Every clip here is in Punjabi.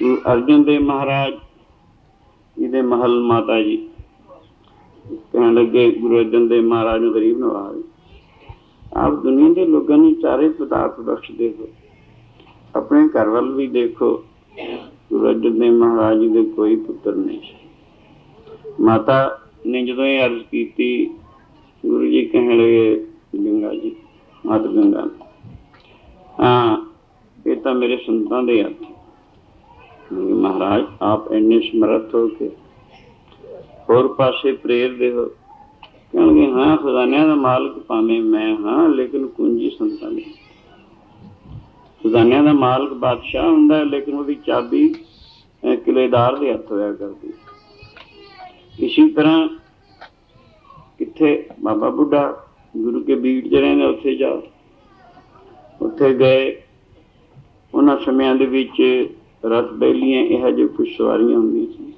ਗੁਰੂ ਅਰਜਨ ਦੇਵ ਮਹਾਰਾਜ ਇਹਦੇ ਮਹਲ ਮਾਤਾ ਜੀ। ਕਹਿਣ ਲੱਗੇ, ਗੁਰੂ ਅਰਜਨ ਦੇਵ ਮਹਾਰਾਜ ਨੂੰ ਗਰੀਬ ਨਵਾਜ਼ ਆਪ ਦੁਨੀਆ ਦੇ ਲੋਕਾਂ ਨੂੰ ਚਾਰੇ ਪਦਾਰਥ ਬਖਸ਼ਦੇ ਹੋ। ਆਪਣੇ ਘਰ ਵੱਲ ਵੀ ਦੇਖੋ, ਗੁਰੂ ਅਰਜਨ ਦੇਵ ਮਹਾਰਾਜ ਜੀ ਦੇ ਕੋਈ ਪੁੱਤਰ ਨਹੀਂ ਮਾਤਾ ਨੇ ਜਦੋਂ ਇਹ ਅਰਜ਼ ਕੀਤੀ, ਗੁਰੂ ਜੀ ਕਹਿਣ ਲੱਗੇ, ਗੰਗਾ ਜੀ, ਮਾਤ ਗੰਗਾ। ਹਾਂ, ਇਹ ਤਾਂ ਮੇਰੇ ਸੰਤਾਂ ਦੇ ਹੱਥ ਮਹਾਰਾਜ, ਆਪ ਇੰਨੇ ਸਮਰੱਥ ਹੋ ਕੇ ਹੋਰ ਪਾਸੇ ਪ੍ਰੇਰਦੇ ਹੋ। ਕਹਿਣਗੇ, ਹਾਂ, ਖਜ਼ਾਨਿਆਂ ਦਾ ਮਾਲਕ ਭਾਵੇਂ ਮੈਂ ਹਾਂ, ਲੇਕਿਨ ਕੁੰਜੀ ਸੰਤਾਂ ਦੀ ਖਜ਼ਾਨਿਆਂ ਦਾ ਮਾਲਕ ਬਾਦਸ਼ਾਹ ਹੁੰਦਾ ਹੈ, ਲੇਕਿਨ ਉਹਦੀ ਚਾਬੀ ਕਿਲੇਦਾਰ ਦੇ ਹੱਥ ਹੋਇਆ ਕਰਦੀ। ਇਸੇ ਤਰ੍ਹਾਂ ਕਿੱਥੇ ਬਾਬਾ ਬੁੱਢਾ ਗੁਰੂ ਕੇ ਬੀੜ ਚ ਰਹਿੰਦੇ, ਉੱਥੇ ਜਾ। ਉੱਥੇ ਗਏ। ਉਹਨਾਂ ਸਮਿਆਂ ਦੇ ਵਿੱਚ ਰਥ ਬੈਲੀਆਂ ਇਹੋ ਜਿਹੇ ਕੁਝ ਸਵਾਰੀਆਂ ਹੁੰਦੀਆਂ ਸੀ।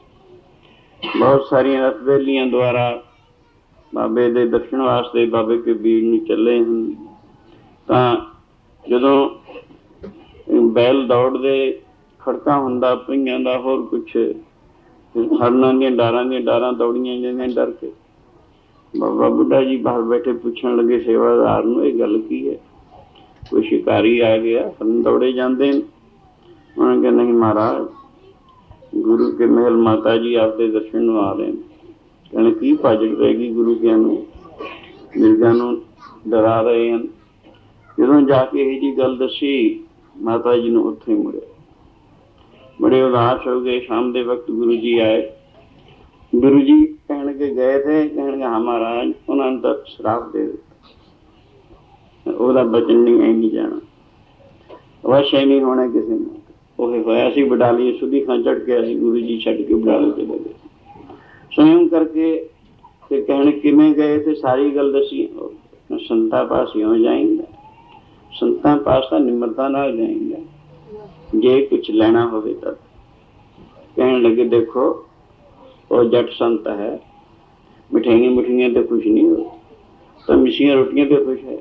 ਬਹੁਤ ਸਾਰੀਆਂ ਰਥ ਬੈਲੀਆਂ ਦੁਆਰਾ ਬਾਬੇ ਦੇ ਦਰਸ਼ਨ ਵਾਸਤੇ ਬਾਬੇ ਕੇ ਬੀੜ ਨੂੰ ਚੱਲੇ ਹਨ। ਤਾਂ ਜਦੋਂ ਬੈਲ ਦੌੜਦੇ ਖੜਕਾ ਹੁੰਦਾ, ਪਈਆਂ ਦਾ ਹੋਰ ਕੁਛ ਹਰਨਾਂ ਦੀਆਂ ਡਾਰਾਂ ਦੀਆਂ ਡਾਰਾਂ ਦੌੜੀਆਂ ਜਾਂਦੀਆਂ ਡਰ ਕੇ ਬਾਬਾ ਬੁੱਢਾ ਜੀ ਬਾਹਰ ਬੈਠੇ ਪੁੱਛਣ ਲੱਗੇ, ਸੇਵਾਦਾਰ ਨੂੰ ਇਹ ਗੱਲ ਕੀ ਹੈ? ਕੋਈ ਸ਼ਿਕਾਰੀ ਆ ਗਿਆ, ਹਰਨ ਦੌੜੇ ਜਾਂਦੇ ਨੇ। ਉਹਨਾਂ ਕਿਹਾ, ਨਹੀਂ ਮਹਾਰਾਜ, ਗੁਰੂ ਕੇ ਮਹਿਲ ਮਾਤਾ ਜੀ ਆਪਦੇ ਦਰਸ਼ਨ ਨੂੰ ਆ ਰਹੇ ਨੇ। ਕਹਿੰਦੇ, ਕੀ ਭਾਜੜ ਪੈਗੀ ਗੁਰੂ ਕੇ ਨੂੰ? ਮਿਰਗਾਂ ਨੂੰ ਡਰਾ ਰਹੇ ਹਨ। ਜਦੋਂ ਜਾ ਕੇ ਇਹ ਜੀ ਗੱਲ ਦੱਸੀ, ਮਾਤਾ ਜੀ ਨੂੰ ਉੱਥੇ ਹੀ ਬੜੇ ਉਦਾਸ ਹੋ ਗਏ। ਸ਼ਾਮ ਦੇ ਵਕਤ ਗੁਰੂ ਜੀ ਆਏ। ਗੁਰੂ ਜੀ ਕਹਿਣ ਕੇ ਗਏ ਥੇ ਕਹਿਣਗੇ, ਹਾਂ ਮਹਾਰਾਜ, ਉਹਨਾਂ ਨੂੰ ਤਾਂ ਸ਼ਰਾਪ ਦੇ ਦਿੱਤਾ। ਉਹਦਾ ਬਚਨ ਨਹੀਂ ਐ ਨਹੀਂ ਜਾਣਾ। ਅਵਸ਼ਯ ਨਹੀਂ ਹੋਣਾ ਕਿਸੇ ਨੂੰ। ਉਹ ਹੋਇਆ ਸੀ ਬਡਾਲੀ ਸੁਧੀ ਖਾਂ ਚੜ ਕੇ ਅਸੀਂ ਗੁਰੂ ਜੀ ਛੱਡ ਕੇ ਬਡਾਲੀ ਚਲੇ ਗਏ। ਸਵਯੰ ਕਰਕੇ ਤੇ ਕਹਿਣ ਕਿਵੇਂ ਗਏ ਤੇ ਸਾਰੀ ਗੱਲ ਦੱਸੀ, ਉਹ ਸੰਤਾ ਪਾਸ ਹੋ ਜਾਏਗਾ। ਸੰਤਾਂ ਪਾਸ ਤਾਂ ਨਿਮਰਤਾ ਨਾਲ ਜਾਏਗਾ। ਜੇ ਕੁਝ ਲੈਣਾ ਹੋਵੇ ਤਾਂ। ਕਹਿਣ ਲੱਗੇ, ਦੇਖੋ, ਉਹ ਜੱਟ ਸੰਤ ਹੈ। ਮਠਿਆਈਆਂ ਮਠੀਆਂ ਤੇ ਕੁਝ ਨਹੀਂ ਹੋ ਤਾਂ ਮਿੱਸੀਆਂ ਰੋਟੀਆਂ ਤੇ ਖੁਸ਼ ਹੈ।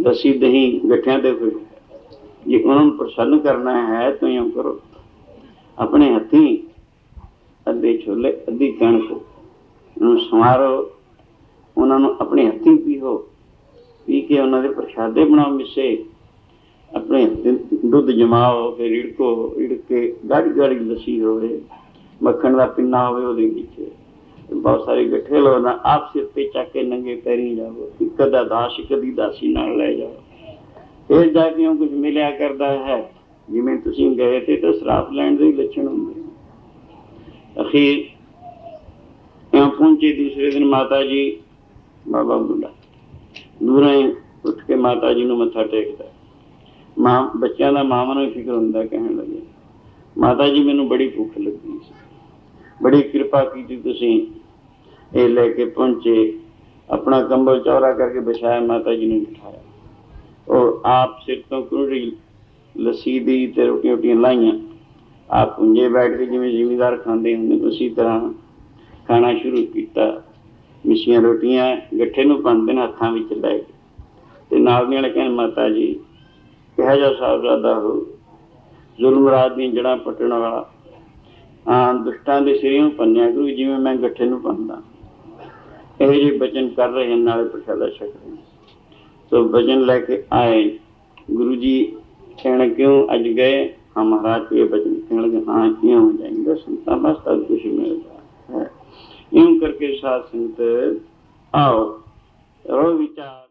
ਲੱਸੀ, ਦਹੀਂ, ਗੱਠਿਆਂ ਤੇ ਖੁਸ਼ ਹੈ। ਜੇ ਉਹਨਾਂ ਨੂੰ ਪ੍ਰਸੰਨ ਕਰਨਾ ਹੈ, ਤਾਂ ਇਉਂ ਕਰੋ। ਆਪਣੇ ਹੱਥੀਂ ਅੱਧੇ ਛੋਲੇ, ਅੱਧੀ ਕਣਕ ਨੂੰ ਸਮਾਰੋ ਉਹਨਾਂ ਨੂੰ ਆਪਣੇ ਹੱਥੀਂ ਪੀਓ ਪੀ ਕੇ ਉਹਨਾਂ ਦੇ ਪ੍ਰਸ਼ਾਦੇ ਬਣਾਓ ਮਿਸ਼ੇ। ਆਪਣੇ ਦੁੱਧ ਜਮਾਓ, ਫਿਰ ਰਿੜਕੋ ਰਿੜਕ ਕੇ ਗਾੜੀ ਗਾੜੀ ਲੱਸੀ ਹੋਵੇ, ਮੱਖਣ ਦਾ ਪਿੰਨਾ ਹੋਵੇ ਉਹਦੇ ਵਿੱਚ। ਬਹੁਤ ਸਾਰੇ ਗੱਠੇ ਲੋਨਾ ਆਪ ਸਿਰ ਤੇ ਚੱਕ ਕੇ ਨੰਗੇ ਪੈਰੀ ਜਾਓ। ਕਦਾ ਦਾਸ ਕਦੀ ਦਾਸੀ ਨਾਲ ਲੈ ਜਾਓ। ਫਿਰ ਜਾ ਕੇ ਉਹ ਕੁਝ ਮਿਲਿਆ ਕਰਦਾ ਹੈ? ਜਿਵੇਂ ਤੁਸੀਂ ਗਏ ਤੇ ਤਾਂ ਸ਼ਰਾਪ ਲੈਣ ਦੇ ਲੱਛਣ ਹੁੰਦੇ ਅਖੀਰ ਇਉਂ ਪਹੁੰਚੇ ਦੂਸਰੇ ਦਿਨ ਮਾਤਾ ਜੀ? ਬਾਬਾ ਬੁੱਢਾ। ਦੂਰੋਂ ਹੀ ਉੱਠ ਕੇ ਮਾਤਾ ਜੀ ਨੂੰ ਮੱਥਾ ਟੇਕਦਾ। ਮਾਂ, ਬੱਚਿਆਂ ਦਾ ਮਾਵਾਂ ਨੂੰ ਫਿਕਰ ਹੁੰਦਾ ਕਹਿਣ ਲੱਗੇ। ਮਾਤਾ ਜੀ, ਮੈਨੂੰ ਬੜੀ ਭੁੱਖ ਲੱਗੀ ਸੀ। ਬੜੀ ਕਿਰਪਾ ਕੀਤੀ ਤੁਸੀਂ। ਇਹ ਲੈ ਕੇ ਪਹੁੰਚੇ। ਆਪਣਾ ਕੰਬਲ ਚੌਰਾ ਕਰਕੇ ਵਿਛਾਇਆ ਮਾਤਾ ਜੀ ਨੂੰ ਬਿਠਾਇਆ। ਉਹ ਆਪ ਸਿਰ ਤੋਂ ਕੁੜੀ ਲੱਸੀ ਦੀ ਤੇ ਰੋਟੀਆਂ ਰੋਟੀਆਂ ਲਾਈਆਂ। ਆਪ ਪੁੰਜੇ ਬੈਠ ਕੇ ਜਿਵੇਂ ਜ਼ਿਮੀਦਾਰ ਖਾਂਦੇ ਹੁੰਦੇ, ਉਸੇ ਤਰ੍ਹਾਂ ਖਾਣਾ ਸ਼ੁਰੂ ਕੀਤਾ। ਮਿੱਸੀਆਂ ਰੋਟੀਆਂ ਗੱਠੇ ਨੂੰ ਪਾਉਂਦੇ ਨੇ, ਹੱਥਾਂ ਵਿੱਚ ਲੈ ਕੇ। ਤੇ ਨਾਲ ਦੀਆਂ ਕਹਿਣ ਮਾਤਾ ਜੀ, ਕਿਹਾ ਜਾ ਸਾਹਿਬਜ਼ਾਦਾ ਹੋ ਜ਼ੁਲਮ ਰਾਤ ਦੀਆਂ ਜੜਾਂ ਪੱਟਣ ਵਾਲਾ। ਆ ਦੁਸ਼ਟਾਂ ਦੇ ਸਿਰਿਓਂ ਪੰਨਿਆ ਗੁਰੂ ਜਿਵੇਂ ਮੈਂ ਗੱਠੇ ਨੂੰ ਪੰਦਾ ਇਹ ਜਿਹੇ ਬਚਨ ਕਰ ਰਹੇ ਨਾਲ ਨਾਲੇ ਪ੍ਰਸ਼ਾਦਾ ਛਕ ਰਹੇ तो भजन लेके आए गुरु जी कहण क्यों अज गए हाँ महाराज ये भजन कहण के हाँ क्यों हो जाएंगे संता बस तब कुछ मिलता है यूं करके साथ संत आओ रहो विचार